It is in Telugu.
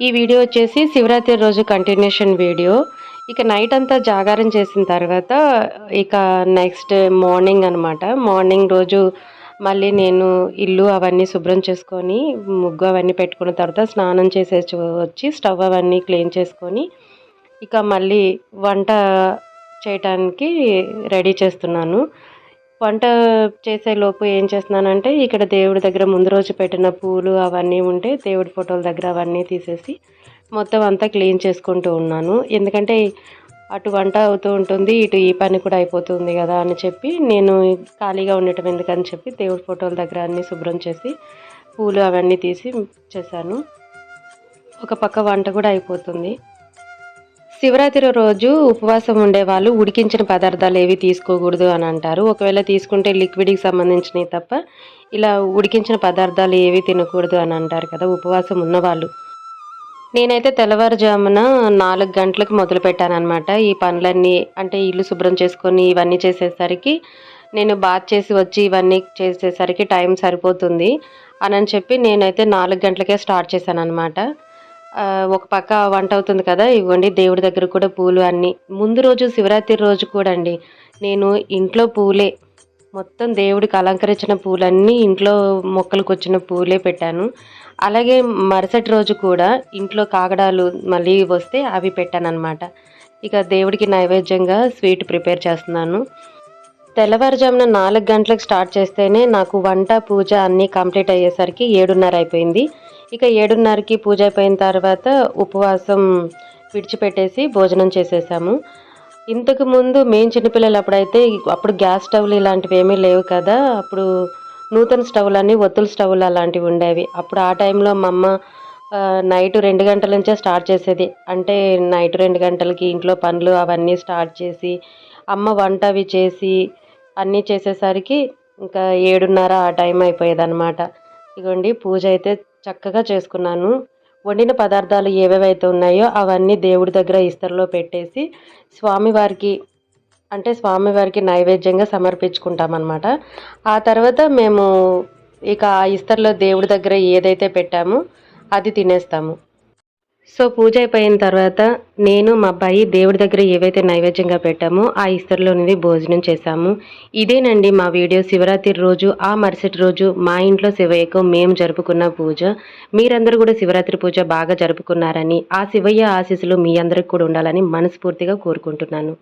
ఈ వీడియో వచ్చేసి శివరాత్రి రోజు కంటిన్యూషన్ వీడియో. ఇక నైట్ అంతా జాగారం చేసిన తర్వాత ఇక నెక్స్ట్ మార్నింగ్ అనమాట మార్నింగ్ రోజు మళ్ళీ నేను ఇల్లు అవన్నీ శుభ్రం చేసుకొని ముగ్గు అవన్నీ పెట్టుకున్న తర్వాత స్నానం చేసేసి వచ్చి స్టవ్ అవన్నీ క్లీన్ చేసుకొని ఇక మళ్ళీ వంట చేయటానికి రెడీ చేస్తున్నాను. వంట చేసే లోపు ఏం చేస్తున్నానంటే ఇక్కడ దేవుడి దగ్గర ముందు రోజు పెట్టిన పూలు అవన్నీ ఉంటే దేవుడి ఫోటోల దగ్గర అవన్నీ తీసేసి మొత్తం అంతా క్లీన్ చేసుకుంటూ ఉన్నాను. ఎందుకంటే అటు వంట అవుతూ ఉంటుంది ఇటు ఈ పని కూడా అయిపోతుంది కదా అని చెప్పి నేను ఖాళీగా ఉండటం ఎందుకని చెప్పి దేవుడి ఫోటోల దగ్గర అన్నీ శుభ్రం చేసి పూలు అవన్నీ తీసి చేశాను. ఒక పక్క వంట కూడా అయిపోతుంది. శివరాత్రి రోజు ఉపవాసం ఉండేవాళ్ళు ఉడికించిన పదార్థాలు ఏవి తీసుకోకూడదు అని అంటారు. ఒకవేళ తీసుకుంటే లిక్విడ్కి సంబంధించినవి తప్ప ఇలా ఉడికించిన పదార్థాలు ఏవి తినకూడదు అని అంటారు కదా ఉపవాసం ఉన్నవాళ్ళు. నేనైతే తెల్లవారుజామున నాలుగు గంటలకు మొదలు పెట్టానమాట ఈ పనులన్నీ అంటే ఇల్లు శుభ్రం చేసుకొని ఇవన్నీ చేసేసరికి నేను బాత్ చేసి వచ్చి ఇవన్నీ చేసేసరికి టైం సరిపోతుంది అని చెప్పి నేనైతే నాలుగు గంటలకే స్టార్ట్ చేశాను అనమాట ఒక పక్క వంట అవుతుంది కదా ఇవ్వండి దేవుడి దగ్గర కూడా పూలు అన్నీ. ముందు రోజు శివరాత్రి రోజు కూడా అండి నేను ఇంట్లో పూలే మొత్తం దేవుడికి అలంకరించిన పూలన్నీ ఇంట్లో మొక్కలకు వచ్చిన పూలే పెట్టాను. అలాగే మరుసటి రోజు కూడా ఇంట్లో కాగడాలు మళ్ళీ వస్తే అవి పెట్టాను అనమాట ఇక దేవుడికి నైవేద్యంగా స్వీట్ ప్రిపేర్ చేస్తున్నాను. తెల్లవారుజామున నాలుగు గంటలకు స్టార్ట్ చేస్తేనే నాకు వంట పూజ అన్నీ కంప్లీట్ అయ్యేసరికి ఏడున్నర అయిపోయింది. ఇక ఏడున్నరకి పూజ అయిపోయిన తర్వాత ఉపవాసం విడిచిపెట్టేసి భోజనం చేసేసాము. ఇంతకు ముందు మేము చిన్నపిల్లలు అప్పుడైతే అప్పుడు గ్యాస్ స్టవ్లు ఇలాంటివి ఏమీ లేవు కదా అప్పుడు నూతన స్టవ్లు అన్నీ ఒత్తుల స్టవ్లు అలాంటివి ఉండేవి. అప్పుడు ఆ టైంలో మా అమ్మ నైట్ రెండు గంటల నుంచే స్టార్ట్ చేసేది. అంటే నైట్ రెండు గంటలకి ఇంట్లో పనులు అవన్నీ స్టార్ట్ చేసి అమ్మ వంట అవి చేసి అన్నీ చేసేసరికి ఇంకా ఏడున్నర ఆ టైం అయిపోయేదన్నమాట. ఇగోండి పూజ అయితే చక్కగా చేసుకున్నాను. వండిన పదార్థాలు ఏవేవైతే ఉన్నాయో అవన్నీ దేవుడి దగ్గర ఇస్తరులో పెట్టేసి స్వామివారికి అంటే స్వామివారికి నైవేద్యంగా సమర్పించుకుంటామన్నమాట. ఆ తర్వాత మేము ఇక ఆ ఇస్తర్లో దేవుడి దగ్గర ఏదైతే పెట్టామో అది తినేస్తాము. సో పూజ అయిపోయిన తర్వాత నేను మా అబ్బాయి దేవుడి దగ్గర ఏవైతే నైవేద్యంగా పెట్టామో ఆ ఇస్తరులోనిది భోజనం చేశాము. ఇదేనండి మా వీడియో. శివరాత్రి రోజు ఆ మరుసటి రోజు మా ఇంట్లో శివయ్యకు మేము జరుపుకున్న పూజ. మీరందరూ కూడా శివరాత్రి పూజ బాగా జరుపుకున్నారని ఆ శివయ్య ఆశీస్సులు మీ అందరికి కూడా ఉండాలని మనస్ఫూర్తిగా కోరుకుంటున్నాను.